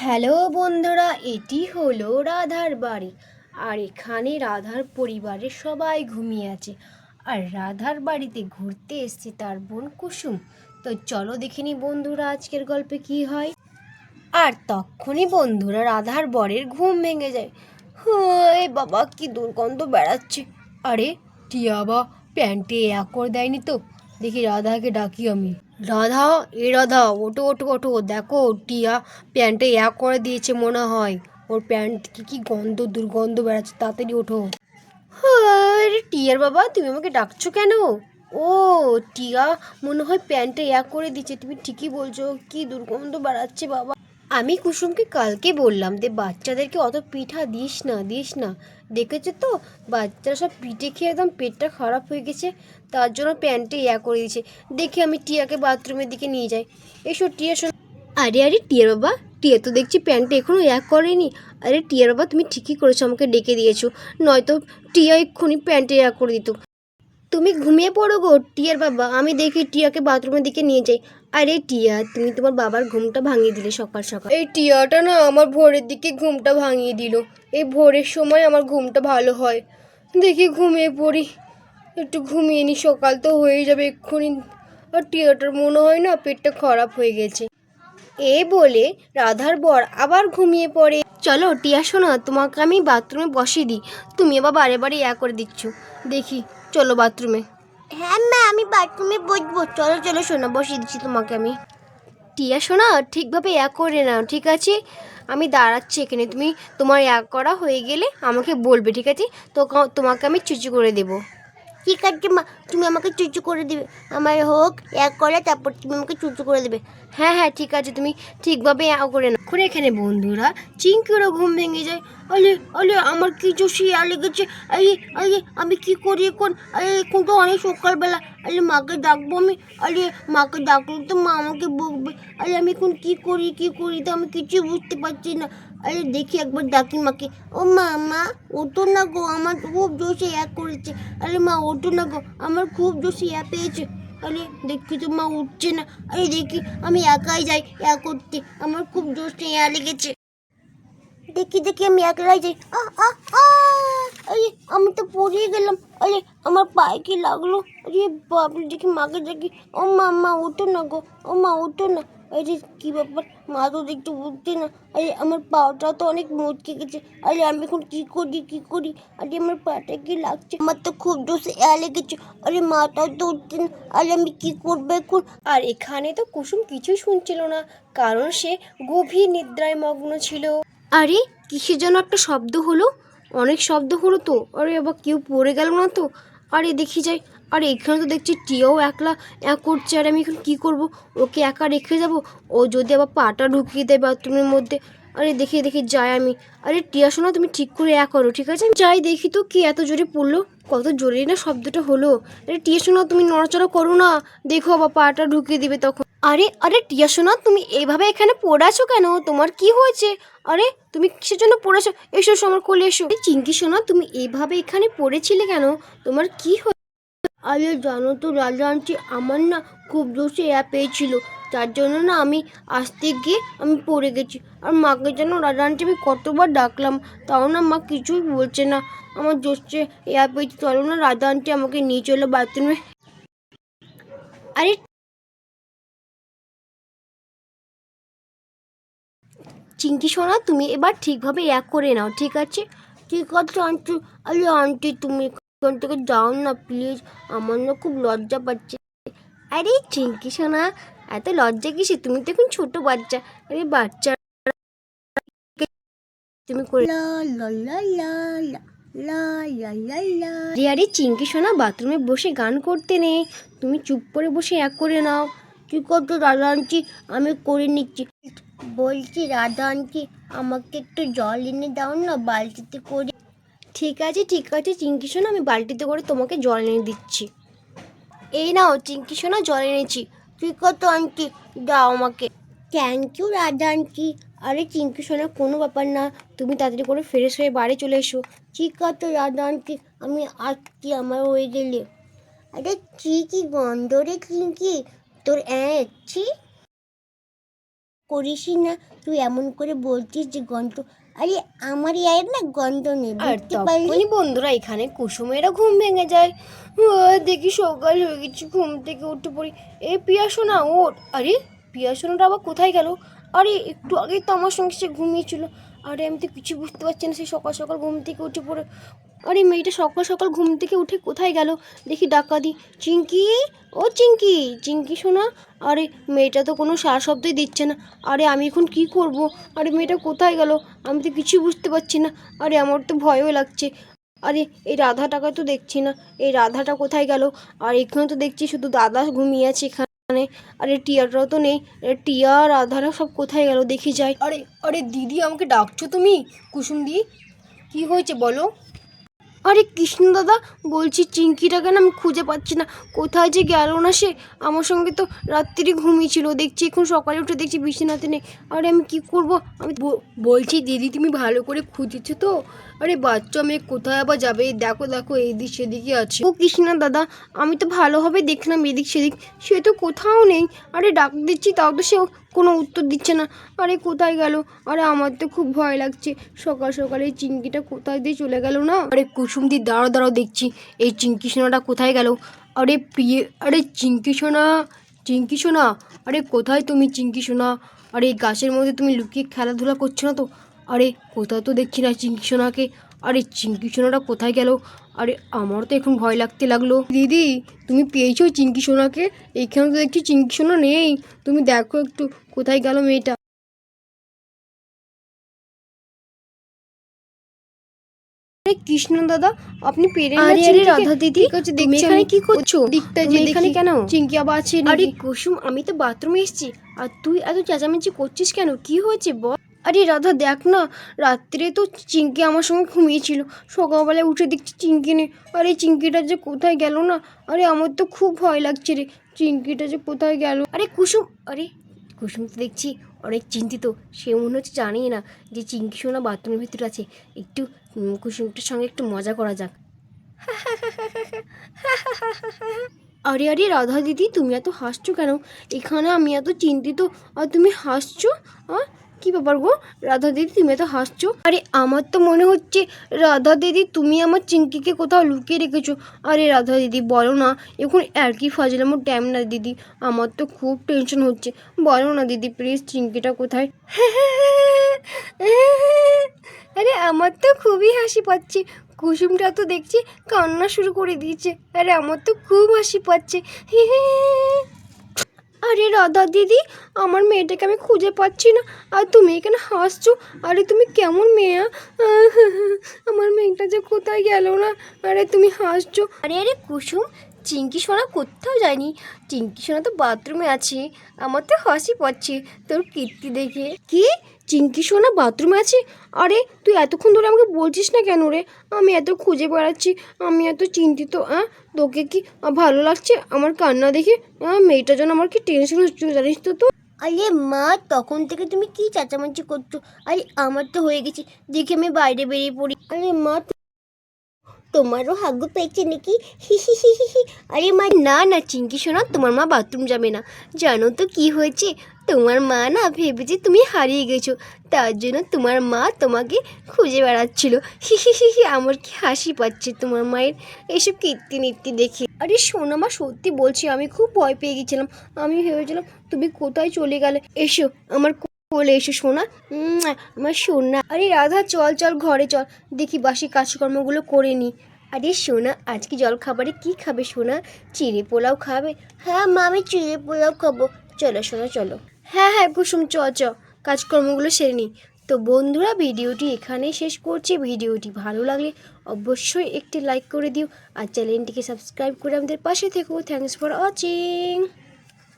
Hello বন্ধুরা, এটি হলো রাধার বাড়ি। আর এখানে রাধার পরিবারের সবাই ঘুমিয়ে আছে। আর রাধার বাড়িতে ঘুরতে এসছে তার বোন কুসুম। তো চলো দেখিনি বন্ধুরা আজকের গল্পে কি হয়। আর তখনই বন্ধুরা রাধার বরের ঘুম ভেঙে যায়। হে বাবা, কি দুর্গন্ধ বেড়াচ্ছে। আরে, টিয়া বা প্যান্টে এক করে দেয়নি তো? দেখি রাধাকে ডাকি আমি। রাধা, এ রাধা ওটো ওটো ওটো দেখো টিয়া প্যান্টে এক করে দিয়েছে মনে হয়। ওর প্যান্ট কি কি গন্ধ, দুর্গন্ধ বেড়াচ্ছে, তাড়াতাড়ি ওঠো। আরে টিয়ার বাবা, তুমি আমাকে ডাকছো কেন? ও, টিয়া মনে হয় প্যান্টে এক করে দিচ্ছে তুমি ঠিকই বলছো, কি দুর্গন্ধ বেড়াচ্ছে বাবা। আমি কুসুমকে কালকে বললাম যে বাচ্চাদেরকে অত পিঠা দিস না দিস না। দেখেছ তো? বাচ্চারা সব পিঠে খেয়ে একদম পেটটা খারাপ হয়ে গেছে, তার জন্য প্যান্টে ইয়া করে দিয়েছে। দেখে আমি টিয়াকে বাথরুমের দিকে নিয়ে যাই। এসো, টিয়া, শোন। আরে আরে টিয়ার বাবা, টিয়া তো দেখছি প্যান্টে এখনও এক করেনি। আরে টিয়ার বাবা, তুমি ঠিকই করেছ, আমাকে ডেকে দিয়েছ। নয়তো টিয়া এক্ষুনি প্যান্টে এক করে দিত। তুমি ঘুমিয়ে পড়ো গো টিয়ার বাবা। আমি দেখি টিয়াকে বাথরুমের দিকে নিয়ে যাই। আরে টিয়া তুমি তোমার বাবার ঘুমটা ভাঙিয়ে দিলে সকাল সকাল। এই টিয়াটা না আমার ভোরের দিকে ঘুমটা ভাঙিয়ে দিল। এই ভোরের সময় আমার ঘুমটা ভালো হয়। দেখি ঘুমিয়ে পড়ি। একটু ঘুমিয়ে নি সকাল তো হয়ে যাবে এক্ষুনি। আর টিয়াটার মনে হয় না পেটটা খারাপ হয়ে গেছে। এ বলে রাধার বর আবার ঘুমিয়ে পড়ে। চলো টিয়া শোনা তোমাকে আমি বাথরুমে বসিয়ে দিই। তুমি আবার বারে বারে ইয়া করে দিচ্ছ। দেখি। চলো বাথরুমে। হ্যাঁ মা আমি বাথরুমে বসবো। চলো চলো শোনা বসিয়ে দিচ্ছি তোমাকে আমি। টিয়া শোনা ঠিকভাবে এক করে নাও ঠিক আছে? আমি দাঁড়াচ্ছি এখানে তুমি তোমার এক করা হয়ে গেলে আমাকে বলবে ঠিক আছে? তো তোমাকে আমি চুচু করে দেবো। ঠিক আছে, মা। তুমি আমাকে চুচু করে দিবে। আমার হোক, এক করে তারপর তুমি আমাকে চুচু করে দেবে। হ্যাঁ হ্যাঁ ঠিক আছে, তুমি ঠিকভাবে এক করে না করে এখানে বন্ধুরা চিঙ্কিরও ঘুম ভেঙে যায়। আলে আলে, আমার কিছু জোশি লেগেছে। আরে আরে আমি কি করি এখন? আরে এখন তো অনেক সকালবেলা। আরে মাকে ডাকবো আমি। আরে মাকে ডাকলে তো মা আমাকে বকবে। আরে আমি এখন কি করি কি করি তো আমি কিছু বুঝতে পারছি না। আরে দেখি একবার ডাকি মাকে। ও মা মা ওটো না গো, আমার খুব জোশে এক করেছে। আরে মা ওটো না গো, আমার খুব জোশে এক পেয়েছে। আরে দেখি তো মা, উঠছে না। আরে দেখি, আমি একাই যাই এক করতে। আমার খুব জোশে ইয়া লেগেছে। দেখি দেখি, আমি একাই যাই। আ আ আ আরে আমি তো পড়ে গেলাম। আরে আমার পায়ে কি লাগল? আরে বাবু দেখি মাকে দেখি। ও মা মা ওঠো না গো। ও মা ওঠো না। আরে কি ব্যাপার? মা তো একটু উঠছে না। আরে আমার পাটা তো অনেক মুচকে গেছে। আরে আমি এখন কি করি কি করি? আরে আমার পাটা কি লাগছে? আমার তো খুব জোসে এ লেগেছে। আরে মাটাও তো উঠছে না। আরে আমি কি করব এখন? আর এখানে তো কুসুম কিছুই শুনছিল না কারণ সে গভীর নিদ্রায় মগ্ন ছিল। আরে কিসের যেন একটা শব্দ হলো? অনেক শব্দ হলো তো। আরে আবার কেউ পড়ে গেল না তো। আরে দেখি যাই। আরে এখানে তো দেখছি টিয়াও একলা এক করছে। আর আমি এখন কী করব? ওকে একা রেখে যাব? ও যদি আবার পাটা ঢুকিয়ে দেয় বাথরুমের মধ্যে। আরে দেখি দেখি যাই আমি। আরে টিয়া শোনা, তুমি ঠিক করে এক করো, ঠিক আছে? যাই দেখি তো কি এত জোরে পড়ল। কত জোরে না শব্দটা হলো। আরে টিয়া শোনা, তুমি নড়াচড়া করো না। দেখো আবার পাটা ঢুকিয়ে দিবে তখন। আরে আরে টিয়া শোনা তুমি এইভাবে এখানে পড়ে আছো কেন? তোমার কি হয়েছে? আরে, তুমি কিসের জন্য পড়েছো এসো আমার কোলে এসো। চিঙ্কি শোনা তুমি এইভাবে এখানে পড়েছিলে কেন? তোমার কি হয়েছে আরে জানো তো, রাজা আন্টি আমার না খুব জোশে অ্যাপ পেয়েছিল। তার জন্য না আমি আসতে গিয়ে আমি পড়ে গেছি। আর মাকে যেন রাজা আন্টি আমি কতবার ডাকলাম, তাও না মা কিছুই বলছে না। আমার জোশে অ্যাপ পেয়েছি, চলো না রাজা আন্টি আমাকে নিয়ে চলো বাথরুমে। আরে চিঙ্কি সোনা তুমি এবার ঠিকভাবে এক করে নাও ঠিক আছে? ঠিক আছে আন্টি। আরে আন্টি তুমি এখান থেকে যাও না প্লিজ আমার না খুব লজ্জা পাচ্ছে। আরে চিঙ্কি সোনা এত লজ্জা কিসে তুমি তো এখন ছোট বাচ্চা। আরে বাচ্চা তুমি করে আরে আরে চিঙ্কি সোনা বাথরুমে বসে গান করতে নেই তুমি চুপ করে বসে এক করে নাও। ঠিক আছে দাদা আনছি আমি করে নিচ্ছি। বলছি রাধা আন্টি আমাকে একটু জল এনে দাও না বালতিতে করে। ঠিক আছে ঠিক আছে চিঙ্কি সোনা আমি বালতিতে করে তোমাকে জল এনে দিচ্ছি। এই নাও চিঙ্কি সোনা জল এনেছি। ঠিক আছে আন্টি দাও আমাকে। Thank you Radha aunty. আরে চিঙ্কি সোনা কোনো ব্যাপার না তুমি তাড়াতাড়ি করে ফ্রেশ হয়ে বাড়ি চলে এসো। ঠিক আছে রাধা আন্টি আমি আসছি আমার হয়ে গেলে আরে কি কি গন্ধ রে চিঙ্কি তোর অ্যাঁ করিসই না তুই এমন করে বলছিস যে গন্ধ। আরে আমার ইয়ার না গন্ধ নেই আর তখনই বন্ধুরা এখানে কুসুমেরও ঘুম ভেঙে যায়। দেখি সকাল হয়ে গেছি ঘুম থেকে উঠে পড়ি। এ পিয়া শোনা ওর আরে পিয়া শোনাটা আবার কোথায় গেল? আরে একটু আগেই তো আমার সঙ্গে সে ঘুমিয়েছিল। আরে আমি তো কিছু বুঝতে পারছি না, সে সকাল সকাল ঘুম থেকে উঠে পড়ে। আরে মেয়েটা সকাল সকাল ঘুম থেকে উঠে কোথায় গেল? দেখি ডাকা দি চিঙ্কি ও চিঙ্কি চিঙ্কি শোনা আরে মেয়েটা তো কোনো সার শব্দই দিচ্ছে না। আরে আমি এখন কি করব? আরে মেয়েটা কোথায় গেল? আমি তো কিছু বুঝতে পারছি না। আরে আমার তো ভয়ও লাগছে। আরে এই রাধাটাকে তো দেখছি না। এই রাধাটা কোথায় গেল? আর এখানে তো দেখছি শুধু দাদা ঘুমিয়ে আছে এখানে। আরে টিয়াটাও তো নেই। আরে টিয়া রাধারা সব কোথায় গেল দেখি যাই। আরে আরে দিদি আমাকে ডাকছো তুমি? কুসুম দি কি হয়েছে বলো? আরে কৃষ্ণ দাদা বলছি চিঙ্কিটাকে না আমি খুঁজে পাচ্ছি না। কোথায় যে গেল না সে? আমার সঙ্গে তো রাত্রি ঘুমিয়েছিল। দেখছি এখন সকালে উঠে দেখছি বিছানাতে নেই। আরে আমি কি করব? আমি বলছি দিদি তুমি ভালো করে খুঁজেছো তো? আরে বাচ্চা মেয়ে কোথায় আবার যাবে? দেখো দেখো এদিক সেদিকে আছে। ও কৃষ্ণ দাদা, আমি তো ভালোভাবে দেখলাম এদিক সেদিক। সে তো কোথাও নেই। আরে ডাক দিচ্ছি, তাও তো সে কোনো উত্তর দিচ্ছে না। আরে কোথায় গেল? আরে আমার তো খুব ভয় লাগছে। সকাল সকালে এই চিংকিটা কোথায় দিয়ে চলে গেল না? আরে কুসুম দি দাঁড়ো দাঁড়াও, দেখছি। এই চিংকি সোনাটা কোথায় গেল? আরে প্রিয়ে, আরে চিংকি সোনা আরে কোথায় তুমি চিংকি আরে এই গাছের মধ্যে তুমি লুকিয়ে খেলাধুলা করছ না তো? আরে কোথাও তো দেখছি না চিংকি সোনাকে। আরে চিংকি সোনাটা কোথায় গেল? আরে আমার তো এখন ভয় লাগতে লাগল। দিদি তুমি পেয়েছ চিংকি সোনাকে? এইখানে তো দেখছি চিংকি সোনা নেই। তুমি দেখো একটু কোথায় গেল মেয়েটা? আরে কৃষ্ণ দাদা আপনি পেরে আরে, আরে, রাধা দিদি ঠিক আছে দেখছি এখানে কি করছ? দিকটা যে এখানে কেন? চিঙ্কি আবার আছে আরে কুসুম আমি তো বাথরুমে এসেছি। আর তুই এত চেঁচামেচি করছিস কেন? কি হয়েছে বল? আরে রাধা, দেখ না, রাত্রে তো চিঙ্কি আমার সঙ্গে ঘুমিয়েছিল। সকালবেলায় উঠে দেখছি চিঙ্কি নেই। আরে চিঙ্কিটা যে কোথায় গেল না? আরে আমার তো খুব ভয় লাগছে রে। চিঙ্কিটা যে কোথায় গেল? আরে কুসুম আরে কুসুম তো দেখছি অনেক চিন্তিত। সে মনে হচ্ছে জানেই না যে চিঙ্কি সোনা বাথরুমের ভিতরে আছে। একটু কুসুমটার সঙ্গে একটু মজা করা যাক। আরে আরে রাধা দিদি, তুমি এত হাসছো কেন? এখানে আমি এত চিন্তিত। আর তুমি হাসছো আ কি ব্যাপার গো? রাধা দিদি, তুমি এত হাসছো? আরে, আমার তো মনে হচ্ছে রাধা দিদি, তুমি আমার চিঙ্কিকে কোথাও লুকিয়ে রেখেছো। আরে, রাধা দিদি, বলো না, এখন আর কি ফাজলামো টাইম না দিদি? আমার তো খুব টেনশন হচ্ছে। বলো না দিদি প্লিজ চিঙ্কিটা কোথায়? আরে, আমার তো খুবই হাসি পাচ্ছে। কুসুমটা তো দেখছি কান্না শুরু করে দিয়েছে। আরে, আমার তো খুব হাসি পাচ্ছে। আরে রাধা দিদি, আমার মেয়েটাকে আমি খুঁজে পাচ্ছি না। আর তুমি এখানে হাসছো? আরে তুমি কেমন মেয়ে আমার মেয়েটা যে কোথায় গেল না? আরে তুমি হাসছো। আরে আরে কুসুম, চিঙ্কি সোনা কোথাও যায়নি। চিঙ্কি সোনা তো বাথরুমে আছে। আমার তো হাসি পাচ্ছে। তোর কীর্তি দেখে। কি? চিঙ্কি সোনা, বাথরুমে আছে? আরে, তুই এতক্ষণ ধরে আমাকে বলছিস না কেন রে? আমি এত খুঁজে বেড়াচ্ছি, আমি এত চিন্তিত হ্যাঁ তোকে কি ভালো লাগছে আমার কান্না দেখে? হ্যাঁ মেয়েটার জন্য আমার কি টেনশন হচ্ছে জানিস তো তো আরে মা, তখন থেকে তুমি কি চেঁচামেচি করছ? আরে, আমার তো হয়ে গেছে, দেখে আমি বাইরে বেরিয়ে পড়ি। আরে মা, তোমারও হাগ্য পেয়েছে নাকি? হি হি হি হি আরে মা, না না চিঙ্কি সোনা, তোমার মা বাথরুম যাবে না। জানো তো কি হয়েছে? তোমার মা না ভেবে যে তুমি হারিয়ে গেছো। তার জন্য তোমার মা তোমাকে খুঁজে বেড়াচ্ছিল। হি হি হি হি, আমার কি হাসি পাচ্ছে তোমার মায়ের এসব কীর্তি নীতি দেখে। আরে সোনা মা, সত্যি বলছি, আমি খুব ভয় পেয়ে গেছিলাম। আমি ভেবেছিলাম তুমি কোথায় চলে গেলে? এসো, আমার কোলে এসো, সোনা। আমার সোনা। আরে রাধা, চল চল, ঘরে চল। দেখি বাসি কাজকর্মগুলো করে নি। আরে সোনা, আজকে জল খাবারে কি খাবে সোনা? চিড়ে পোলাও খাবে? হ্যাঁ মা, আমি চিড়ে পোলাও খাব। চলো সোনা, চলো। হ্যাঁ হ্যাঁ কুসুম, চ চ, কাজকর্মগুলো সেরে নিই তো বন্ধুরা, ভিডিওটি এখানেই শেষ করছি। ভিডিওটি ভালো লাগলে অবশ্যই একটি লাইক করে দিও আর চ্যানেলটিকে সাবস্ক্রাইব করে আমাদের পাশে থেকো। Thanks for watching